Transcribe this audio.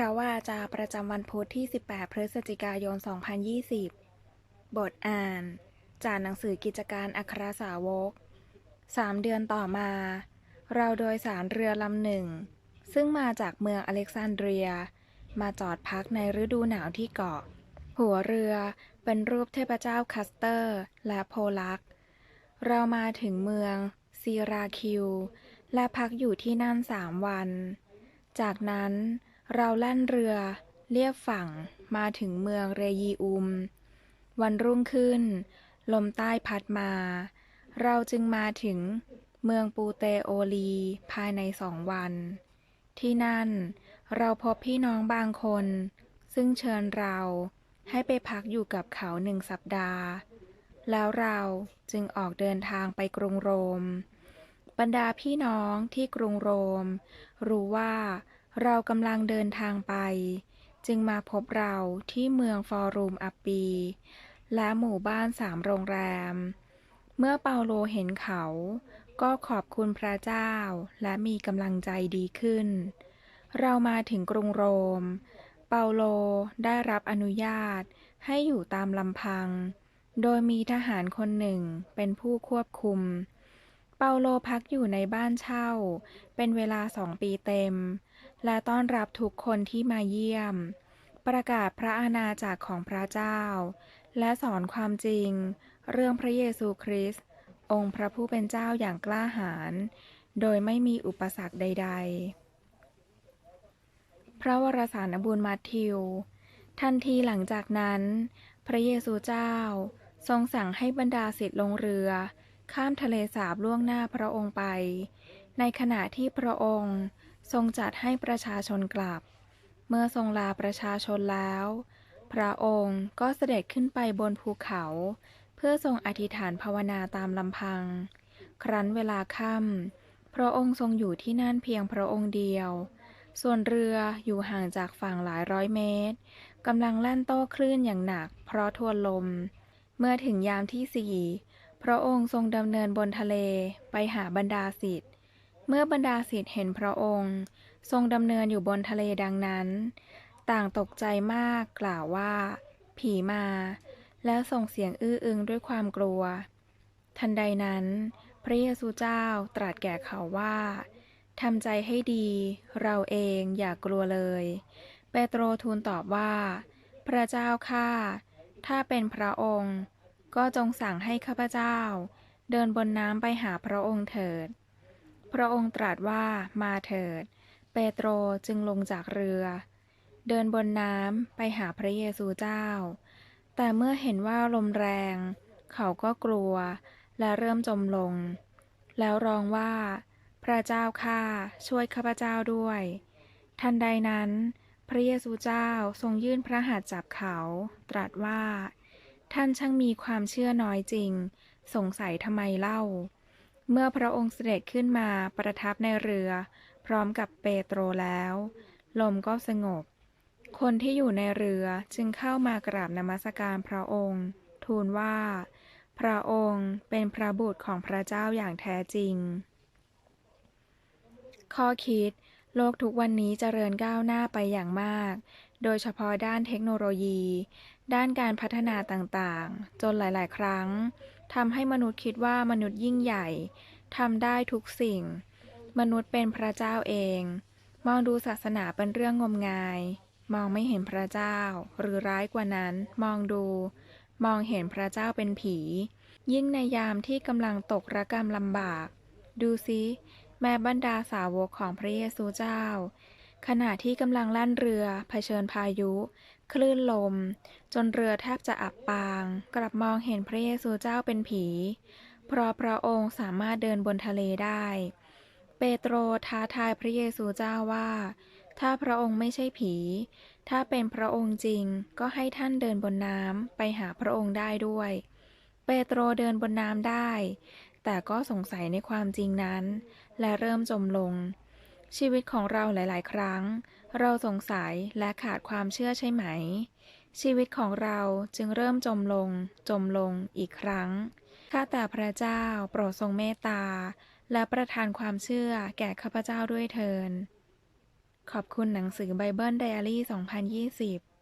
พระวาจาประจำวันพุธที่ 18 พฤศจิกายน 2020 บทอ่าน จากหนังสือกิจการอัครสาวกสามเดือนต่อมา เราโดยสารเรือลำหนึ่ง ซึ่งมาจากเมืองอเล็กซานเดรีย มาจอดพักในฤดูหนาวที่เกาะ หัวเรือเป็นรูปเทพเจ้าคัสเตอร์และโพลัก เรามาถึงเมืองซีราคิว และพักอยู่ที่นั่นสามวัน จากนั้น เราแล่นเรือเลียบฝั่งมาถึงเมืองเรยีอุม วันรุ่งขึ้น ลมใต้พัดมา เราจึงมาถึงเมืองปูเตโอลี ภายในสองวัน ที่นั่นเราพบพี่น้องบางคน ซึ่งเชิญเราให้ไปพักอยู่กับเขาหนึ่งสัปดาห์ แล้วเราจึงออกเดินทางไปกรุงโรม บรรดาพี่น้องที่กรุงโรม รู้ว่า เรากำลังเดินทางไป จึงมาพบเราที่เมืองฟอรูมอัปปี และหมู่บ้านสามโรงแรม เมื่อเปาโลเห็นเขา ก็ขอบคุณพระเจ้าและมีกำลังใจดีขึ้น เรามาถึงกรุงโรม เปาโลได้รับอนุญาตให้อยู่ตามลำพัง โดยมีทหารคนหนึ่งเป็นผู้ควบคุม เปาโลพักอยู่ในบ้านเช่า เป็นเวลาสองปีเต็ม และต้อนรับทุกคนที่มาเยี่ยม ประกาศพระอาณาจักรของพระเจ้า และสอนความจริง เรื่องพระเยซูคริสต์องค์พระผู้เป็นเจ้าอย่างกล้าหาญโดยไม่มีอุปสรรคใด ๆ พระวรสารบุญมัทธิว ทันทีหลังจากนั้น พระเยซูเจ้าทรงสั่งให้บรรดาศิษย์ลงเรือ ข้ามทะเลสาบล่วงหน้าพระองค์ไป ในขณะที่พระองค์ ทรงจัดให้ประชาชนกลับ เมื่อทรงลาประชาชนแล้ว พระองค์ก็เสด็จขึ้นไปบนภูเขา เพื่อทรงอธิษฐานภาวนาตามลำพัง ครั้นเวลาค่ำพระองค์ทรงอยู่ที่นั่นเพียงพระองค์เดียว ส่วนเรืออยู่ห่างจากฝั่งหลายร้อยเมตรกำลังแล่นโต้คลื่นอย่างหนัก เพราะทวนลม เมื่อถึงยามที่สี่พระองค์ทรงดำเนินบนทะเลไปหาบรรดาศิษย์ เมื่อบรรดาศิษย์เห็นพระองค์ ทรงดำเนินอยู่บนทะเลดังนั้น ต่างตกใจมากกล่าวว่า ผีมา แล้วส่งเสียงอื้ออึงด้วยความกลัว ทันใดนั้น พระเยซูเจ้าตรัสแก่เขาว่าทำใจให้ดี เราเองอย่ากลัวเลย เปโตรทูลตอบว่า พระเจ้าข้าถ้าเป็นพระองค์ ก็จงสั่งให้ข้าพเจ้า เดินบนน้ำไปหาพระองค์เถิด พระองค์ตรัสว่ามาเถิด เปโตรจึงลงจากเรือ เดินบนน้ำไปหาพระเยซูเจ้า แต่เมื่อเห็นว่าลมแรง เขาก็กลัวและเริ่มจมลง แล้วร้องว่า พระเจ้าข้าช่วยข้าพเจ้าด้วย ทันใดนั้น พระเยซูเจ้าทรงยื่นพระหัตถ์จับเขา ตรัสว่า ท่านช่างมีความเชื่อน้อยจริง สงสัยทำไมเล่า เมื่อพระองค์เสด็จขึ้นมาประทับในเรือ พร้อมกับเปโตรแล้ว ลมก็สงบ คนที่อยู่ในเรือจึงเข้ามากราบนมัสการพระองค์ ทูลว่า พระองค์เป็นพระบุตรของพระเจ้าอย่างแท้จริง ข้อคิด โลกทุกวันนี้เจริญก้าวหน้าไปอย่างมาก โดยเฉพาะด้านเทคโนโลยี ด้านการพัฒนาต่างๆ จนหลายๆ ครั้งทำให้มนุษย์คิดว่ามนุษย์ยิ่งใหญ่ทำได้ทุกสิ่ง มนุษย์เป็นพระเจ้าเอง มองดูศาสนาเป็นเรื่องงมงาย มองไม่เห็นพระเจ้า หรือร้ายกว่านั้น มองดู มองเห็นพระเจ้าเป็นผี ยิ่งในยามที่กำลังตกระกรรมลำบาก ดูซิ แม้บรรดาสาวกของพระเยซูเจ้า ขณะที่กำลังลั่นเรือเผชิญพายุ คลื่นลม จนเรือแทบจะอับปาง กลับมองเห็นพระเยซูเจ้าเป็นผี เพราะพระองค์สามารถเดินบนทะเลได้ เปโตรท้าทายพระเยซูเจ้าว่า ถ้าพระองค์ไม่ใช่ผี ถ้าเป็นพระองค์จริงก็ให้ท่านเดินบนน้ำไปหาพระองค์ได้ด้วย เปโตรเดินบนน้ำได้ แต่ก็สงสัยในความจริงนั้น และเริ่มจมลง ชีวิตของเราหลาย ๆ ครั้ง เราสงสัยและขาดความเชื่อใช่ไหม ชีวิตของเราจึงเริ่มจมลง จมลงอีกครั้ง ข้าแต่พระเจ้าโปรดทรงเมตตา และประทานความเชื่อแก่ข้าพเจ้าด้วยเถิน ขอบคุณหนังสือไบเบิลไดอารี่ 2020